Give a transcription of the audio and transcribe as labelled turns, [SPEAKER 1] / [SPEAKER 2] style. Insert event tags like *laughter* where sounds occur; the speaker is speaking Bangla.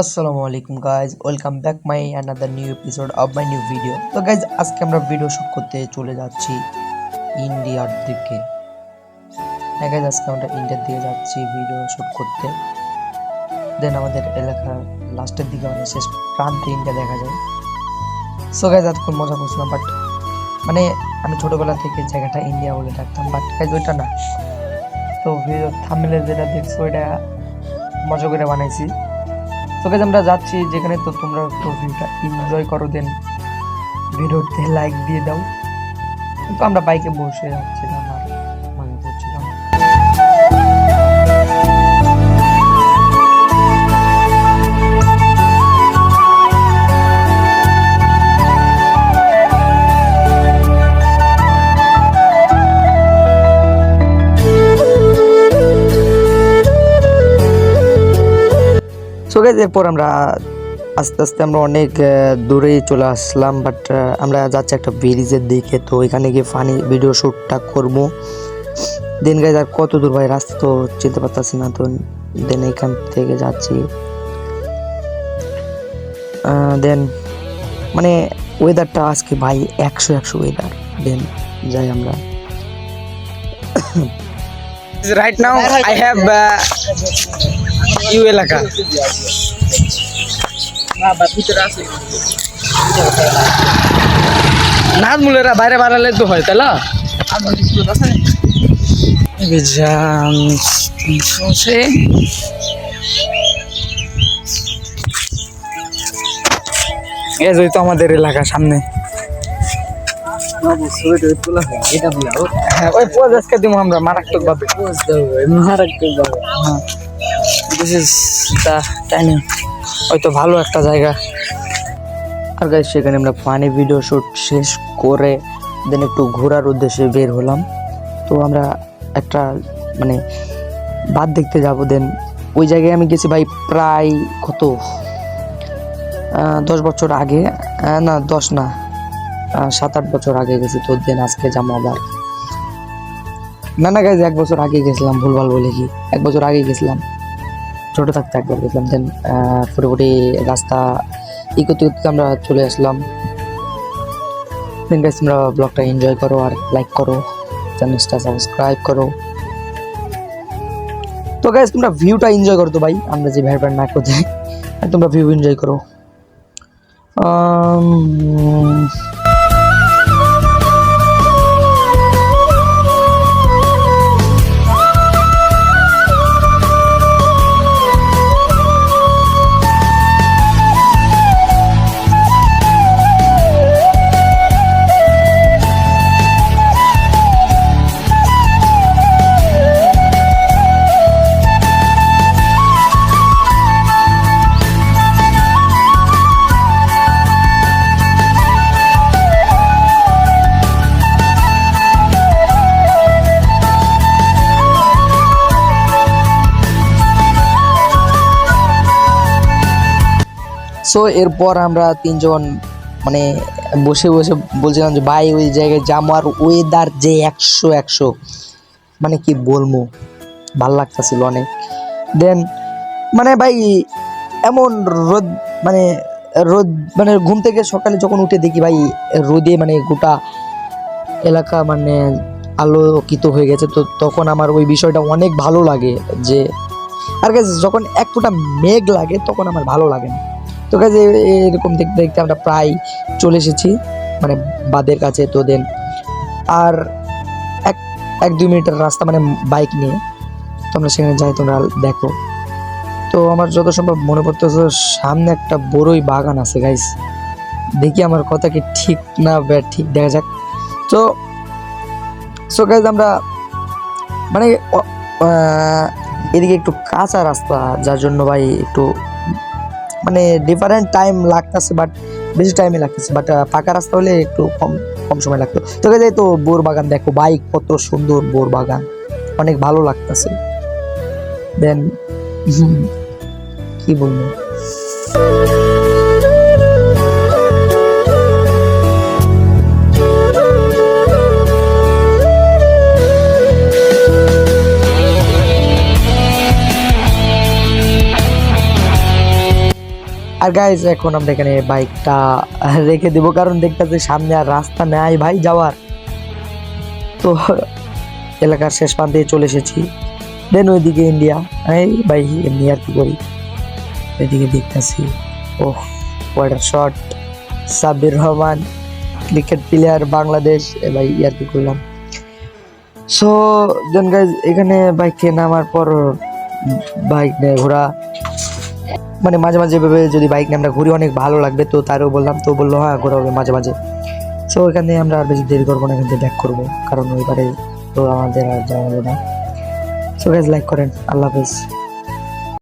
[SPEAKER 1] আসসালামু আলাইকুম guys welcome back my another new episode of my new video তো গাইজ আজকে আমরা ভিডিও শুট করতে চলে যাচ্ছি ইন্ডিয়ার দিকে। হ্যাঁ গাইজ আজকে আমরা ইন্ডিয়ার দিকে যাচ্ছি ভিডিও শুট করতে। দেন আমাদের এলাকার লাস্টের দিকে মানে শেষ প্রান্তে ইন্ডিয়া দেখা যায়। সো গাইজ এতক্ষণ মজা করছিলাম বাট মানে আমি ছোটোবেলা থেকে জায়গাটা ইন্ডিয়া বলে ডাকতাম বাট গাইজ ওইটা না। তো ভিডিও থামলে যেটা দেখছ, ওইটা মজা করে বানাইছি। তো গাইজ আমরা যাচ্ছি যেখানে তো তোমরা একটু ভিউটা এনজয় করো দেন ভিডিওতে লাইক দিয়ে দাও। তো আমরা বাইকে বসে যাচ্ছিলাম আর সো গাইজ এরপর আমরা আস্তে আস্তে আমরা অনেক দূরেই চলে আসলাম বাট আমরা যাচ্ছি একটা ব্রিজের দিকে তো এখানে গিয়ে ফানি ভিডিও শ্যুটটা করব। দেন গাইজ আর কত দূর ভাই রাস্তা তো চিনতে পারতাছি না তো দেন এখান থেকে যাচ্ছি। দেন মানে ওয়েদারটা আজকে ভাই একশো একশো ওয়েদার দেন যাই আমরা।
[SPEAKER 2] Right now I have uh, ইউ এলাকা। নাজমুলেরা বাইরে বাড়ালে তো হয় তাই না? যে তো আমাদের এলাকা সামনে। হ্যাঁ ওই পোজ আজকে দিব আমরা মারাত্মক ভাবে হ্যাঁ। দিস ইজ দ্য টাইমিং হয়তো ভালো একটা জায়গা।
[SPEAKER 1] আর গাইজ সেখানে আমরা ফানি ভিডিও শ্যুট শেষ করে দেন একটু ঘোরার উদ্দেশ্যে বের হলাম। তো আমরা একটা মানে বাদ দেখতে যাব দেন ওই জায়গায় আমি গেছি ভাই প্রায় কত? দশ বছর আগে। না, দশ না। সাত আট বছর আগে গেছি তোর দেন আজকে যাব আবার। না না গাইজ এক বছর আগে গেছিলাম, ভুলভাল বলে কি? এক বছর আগে গেছিলাম। ছোট থাকতে একবার গেছিলাম দেন পুরোপুরি রাস্তা ই করতে আমরা চলে আসলাম। গাইস তোমরা ব্লগটা এনজয় করো আর লাইক করো চ্যানেলটা সাবস্ক্রাইব করো। তো গাইস তোমরা ভিউটা এনজয় করো তো ভাই, আমরা যে ভ্যার না করতে তোমরা ভিউ এনজয় করো। সো এরপর আমরা তিনজন মানে বসে বসে বলছিলাম যে, ভাই, ওই জায়গায় আর ওয়েদার যে একশো একশো। মানে কি বলব, ভালো লাগতেছিল অনেক। দেন মানে ভাই, এমন রোদ মানে রোদ মানে ঘুম থেকে সকালে যখন উঠে দেখি ভাই, রোদে মানে গোটা এলাকা মানে আলোকিত হয়ে গেছে। তো তখন আমার ওই বিষয়টা অনেক ভালো লাগে যে, আর যখন এক ফোঁটা মেঘ লাগে, তখন আমার ভালো লাগে না। তো কাজে এরকম দেখতে দেখতে আমরা প্রায় চলে এসেছি মানে বাদের কাছে, তো দেন আর এক এক, দুই মিনিটের রাস্তা মানে বাইক নিয়ে তোমরা সেখানে যাই, তোমরা দেখো। তো আমার যত সম্ভব মনে পড়তেছে, সামনে একটা বড়ই বাগান আছে গাইস দেখি আমার কথা কি ঠিক না ঠিক, দেখা যাক। তো সো গাইজ আমরা মানে এদিকে একটু কাঁচা রাস্তা, যার জন্য ভাই একটু মানে ডিফারেন্ট টাইম লাগতেছে বাট বেশি টাইমই লাগতেছে। বাট ফাঁকা রাস্তা হলে একটু কম কম সময় লাগতো। তো যাই তো বোর বাগান দেখো বাইক কত সুন্দর বোর বাগান। অনেক ভালো লাগতেছে। দেন *laughs* কি বলব? আর গাইজ এখন আমরা এখানে বাইকটা রেখে দেবো, কারণ দেখতেছি সামনে আর রাস্তা নেয় ভাই যাওয়ার। তো এলাকার শেষ প্রান্তে চলে এসেছি। দেন ওইদিকে ইন্ডিয়া এই ভাই, এমনি আর কি করি। এদিকে দেখতেছি ও water shot Sabbir Rahman cricket player Bangladesh. ভাই ইয়ার কি করলাম। সো দেন গাইজ এখানে বাইকে নামার পর বাইক নিয়ে ঘোরা। মানে মাঝে মাঝে এভাবে যদি বাইক নিয়ে আমরা ঘুরি, অনেক ভালো লাগবে। তো তারও বললাম, তো বলল হ্যাঁ ঘোরা হবে মাঝে মাঝে। সো এখান থেকে আমরা আর বেশি দেরি করব না, এখান থেকে ব্যাক করব। কারণ ওইবারে তো আমাদের আর যাওয়া হবে না। সো গাইজ লাইক করেন। আল্লাহ হাফেজ।